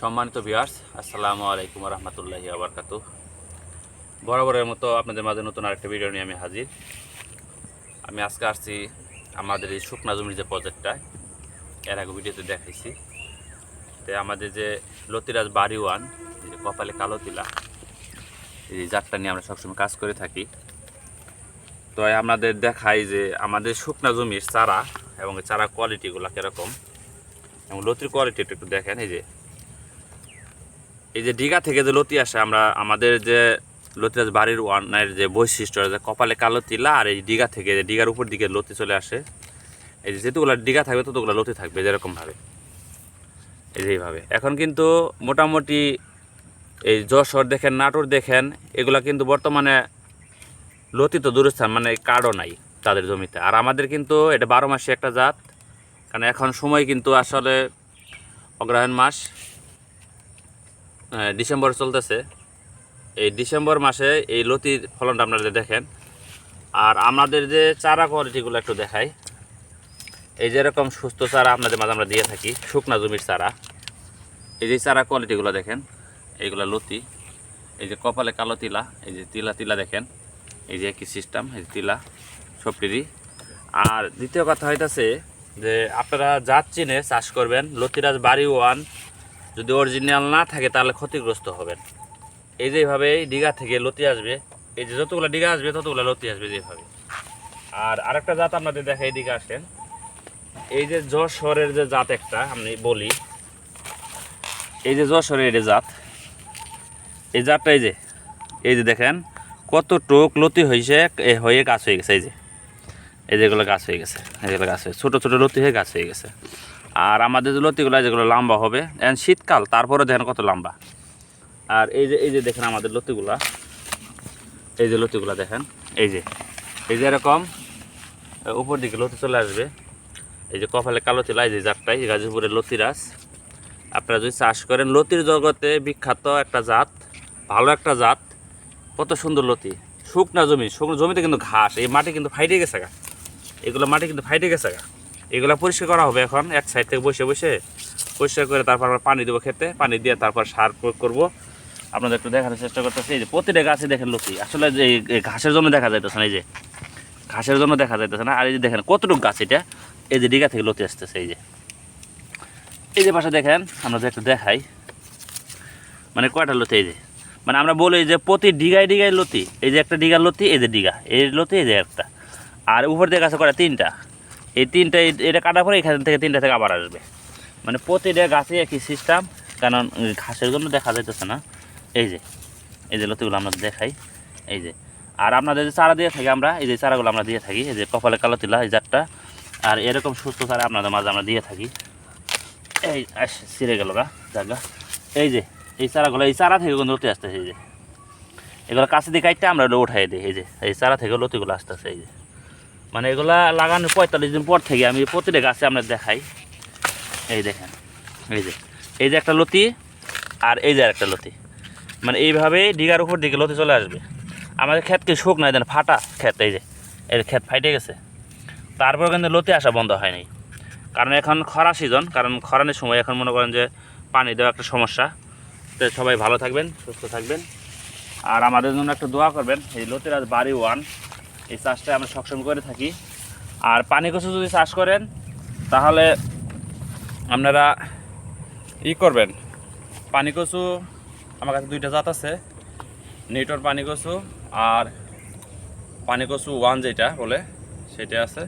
সম্মানিত ভিউয়ার্স আসসালামু আলাইকুম রহমতুল্লাহি আবরকাতু বরাবরের মতো আপনাদের মাঝে নতুন আরেকটা ভিডিও নিয়ে আমি হাজির। আমি আজকে আসছি আমাদের এই শুকনা জমির যে প্রজেক্টটা এর আগে ভিডিওতে দেখাইছি। তো আমাদের যে লতিরাজ বাড়ি ওয়ান যে কপালে কালো তিলা, এই জাতটা নিয়ে আমরা সবসময় কাজ করে থাকি। তো আমাদের দেখাই যে আমাদের শুকনা জমির চারা এবং চারা কোয়ালিটিগুলো কীরকম। এবং লতির কোয়ালিটি একটু দেখেন, এই যে এই যে ডিগা থেকে যে লতি আসে, আমরা আমাদের যে লতিরাজ বাড়ির ওয়ানের যে বৈশিষ্ট্য, যে কপালে কালো তিলা, আর এই ডিগা থেকে যে ডিগার উপর দিকে লতি চলে আসে, এই যে যেহেতুগুলো ডিগা থাকবে, ততগুলো লতি থাকবে যেরকমভাবে এই যে এইভাবে। এখন কিন্তু মোটামুটি এই যশোর দেখেন, নাটোর দেখেন, এগুলা কিন্তু বর্তমানে লতি তো দূরস্থান মানে কার্ডও নাই তাদের জমিতে। আর আমাদের কিন্তু এটা বারো মাসে একটা জাত, কারণ এখন সময় কিন্তু আসলে অগ্রহায়ণ মাস। ডিসেম্বর চলতেছে। এই ডিসেম্বর মাসে এই লতির ফলনটা আপনারা দেখেন, আর আমাদের যে চারা কোয়ালিটিগুলো একটু দেখাই। এই যেরকম সুস্থ চারা আপনাদের মাঝে আমরা দিয়ে থাকি, শুকনা জমির চারা। এই যে চারা কোয়ালিটিগুলো দেখেন, এইগুলো লতি, এই যে কপালে কালো তিলা, এই যে তিলা তিলা দেখেন, এই যে একই সিস্টেম এই তিলা, সবটিরই। আর দ্বিতীয় কথা হইতাছে যে আপনারা জাত চিনে চাষ করবেন, লতিরাজ বাড়ি ওয়ান যদি অরিজিনাল না থাকে, তাহলে ক্ষতিগ্রস্ত হবেন। এই যেভাবে এই ডিগা থেকে লতি আসবে, এই যে যতগুলো ডিগা আসবে, ততগুলো লতি আসবে যেভাবে। আর আরেকটা জাত আপনাদের দেখা এইদিকে আসেন। এই যে যশোরের যে জাত একটা, আমি বলি, এই যে যশোরের যে জাত, এই জাতটা এই যে এই যে দেখেন কত টোক লতি হয়েছে হয়ে গাছ হয়ে গেছে, এই যে। এই যেগুলো গাছ হয়ে গেছে এগুলো গাছ হয়ে ছোটো ছোটো লতি হয়ে গাছ হয়ে গেছে। আর আমাদের লতিগুলো, যেগুলো লম্বা হবে এখন শীতকাল, তারপরে দেখেন কত লম্বা। আর এই যে এই যে দেখেন আমাদের লতিগুলা। এই যে লতিগুলা দেখেন, এই যে। এই যে এরকম উপর দিকে লতি চলে আসবে। এই যে কপালে কালো তিলা, এই যে জাতটাই, গাজীপুরের লতিরাজ। আপনারা যদি চাষ করেন, লতির জগতে বিখ্যাত একটা জাত, ভালো একটা জাত, কত সুন্দর লতি। শুকনা জমি, শুকনো জমিতে কিন্তু ঘাস, এই মাটি কিন্তু ফাইটে গেছে গা। এগুলো মাটি কিন্তু ফাইটে গেছে গা। এগুলো পরিষ্কার করা হবে এখন, এক সাইড থেকে বসে বসে পরিষ্কার করে তারপর আমরা পানি দেবো খেতে, পানি দিয়ে তারপর সার প্রয়োগ করব। আপনাদের একটু দেখানোর চেষ্টা করতেছি, এই যে প্রতিটা গাছে দেখেন লতি আসলে যে ঘাসের জন্য দেখা যাইতেছে না, এই যে ঘাসের জন্য দেখা যাইতেছে না, আর এই যে দেখেন কতটুকু গাছ এটা, এই যে ডিগা থেকে লতি আসতেছে, এই যে। এই যে পাশে দেখেন, আমরা যে একটু দেখাই মানে কয়টা লতি, এই যে মানে আমরা বলি যে প্রতি ডিগায় ডিগায় লতি, এই যে একটা ডিগার লতি, এই যে ডিগা এই লতি, এই যে একটা, আর উপর দিয়ে গাছে করা তিনটা। এই তিনটা এটা কাটার পরে এখান থেকে তিনটা থেকে আবার আসবে। মানে প্রতিটা গাছে একই সিস্টেম কারণ ঘাসের জন্য দেখা যাইতেছে না। এই যে এই যে লতিগুলো আমরা দেখাই, এই যে। আর আপনাদের যে চারা দিয়ে থাকি আমরা, এই যে চারাগুলো আমরা দিয়ে থাকি, এই যে কপালে কালো তিলা, এই জাতটা। আর এরকম সুস্থ চারা আপনাদের মাঝে আমরা দিয়ে থাকি। এই ছিঁড়ে গেল গা জায়গা এই যে, এই চারাগুলো, এই চারা থেকে কিন্তু লতি আসতেছে, এই যে। এগুলো কাছে দিয়ে কাটতে আমরা উঠাই দিই, এই যে, এই চারা থেকে লতিগুলো আসতেছে, এই যে। মানে এগুলা লাগানোর পঁয়তাল্লিশ দিন পর থেকে আমি প্রতিটা গাছে আমরা দেখাই। এই দেখেন, এই যে এই যে একটা লতি আর এই যে একটা লতি। মানে এইভাবে ডিগার উপর দিকে লতি চলে আসবে। আমাদের ক্ষেতকে শোক নাই দেন, ফাটা ক্ষেত, এই যে এই ক্ষেত ফাইটে গেছে। তারপর কিন্তু লতি আসা বন্ধ হয়নি। কারণ এখন খরা সিজন কারণ খরানের সময় এখন মনে করেন যে পানি দেওয়া একটা সমস্যা। তো সবাই ভালো থাকবেন, সুস্থ থাকবেন। আর আমাদের জন্য একটু দোয়া করবেন, এই লতিরাজ বাড়ি ওয়ান। এই চাষটা আমরা সক্ষম করে থাকি। আর পানি কচু যদি চাষ করেন, তাহলে আপনারা ই করবেন। পানি কচু আমার কাছে দুইটা জাত আছে, নেটর পানি কচু আর পানি কচু ওয়ান যেটা বলে, সেটা আছে।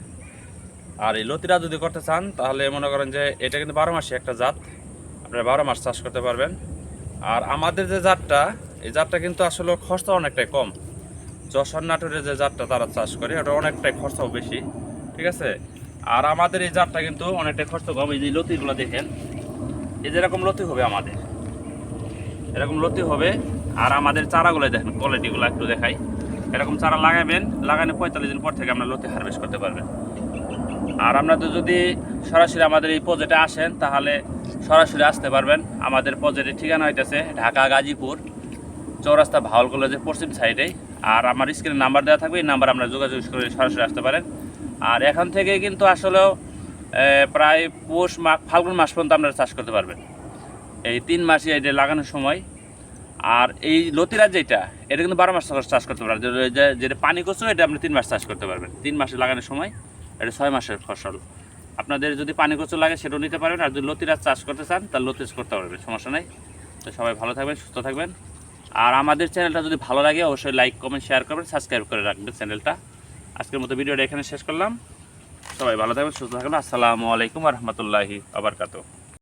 আর এই লতিরা যদি করতে চান, তাহলে মনে করেন যে এটা কিন্তু বারো মাসে একটা জাত। আপনারা বারো মাস চাষ করতে পারবেন। আর আমাদের যে জাতটা, এই জাতটা কিন্তু আসলে খরচা অনেকটাই কম। যশোর নাটোরের যে জাতটা তারা চাষ করে, ওটা অনেকটাই খরচাও বেশি, ঠিক আছে? আর আমাদের এই জাতটা কিন্তু অনেকটাই খরচা কম। এই যে লতিগুলো দেখেন, এই যেরকম লতি হবে আমাদের। এরকম লতি হবে, আর আমাদের চারাগুলো দেখেন, কোয়ালিটিগুলো একটু দেখাই। এরকম চারা লাগাবেন লাগানো পঁয়তাল্লিশ দিন পর থেকে আপনার লতি হারভেস্ট করতে পারবেন। আর আপনাদের যদি সরাসরি আমাদের এই প্রজেক্টে আসেন, তাহলে সরাসরি আসতে পারবেন। আমাদের প্রজেক্টের ঠিকানা হইতেছে ঢাকা গাজীপুর, চৌরাস্তা ভাওয়াল কলেজের পশ্চিম সাইডে আর আমার স্ক্রিনে নাম্বার দেওয়া থাকবে, এই নাম্বার আপনারা যোগাযোগ করে সরাসরি আসতে পারেন। আর এখান থেকে কিন্তু আসলেও প্রায় পৌষ মাস ফাল্গুন মাস পর্যন্ত আপনারা চাষ করতে পারবেন। এই তিন মাসই এটা লাগানোর সময়। আর এই লতিরাজ যেটা, এটা কিন্তু বারো মাস চাষ করতে পারবেন। যেটা পানি কচু এটা আপনি তিন মাস চাষ করতে পারবেন। তিন মাসে লাগানোর সময়, এটা ছয় মাসের ফসল। আপনাদের যদি পানি কচু লাগে, সেটাও নিতে পারবেন। আর যদি লতিরাজ চাষ করতে চান, তাহলে লতিরাজ করতে পারবেন, সমস্যা নেই। তো সবাই ভালো থাকবেন, সুস্থ থাকবেন। আর আমাদের চ্যানেলটা যদি ভালো লাগে, অবশ্যই লাইক কমেন্ট শেয়ার করবেন সাবস্ক্রাইব করে রাখবেন চ্যানেলটা। আজকের মতো ভিডিওটা এখানে শেষ করলাম। সবাই ভালো থাকবেন, সুস্থ থাকবেন। আসসালামু আলাইকুম রহমতুল্লাহি আবরকাত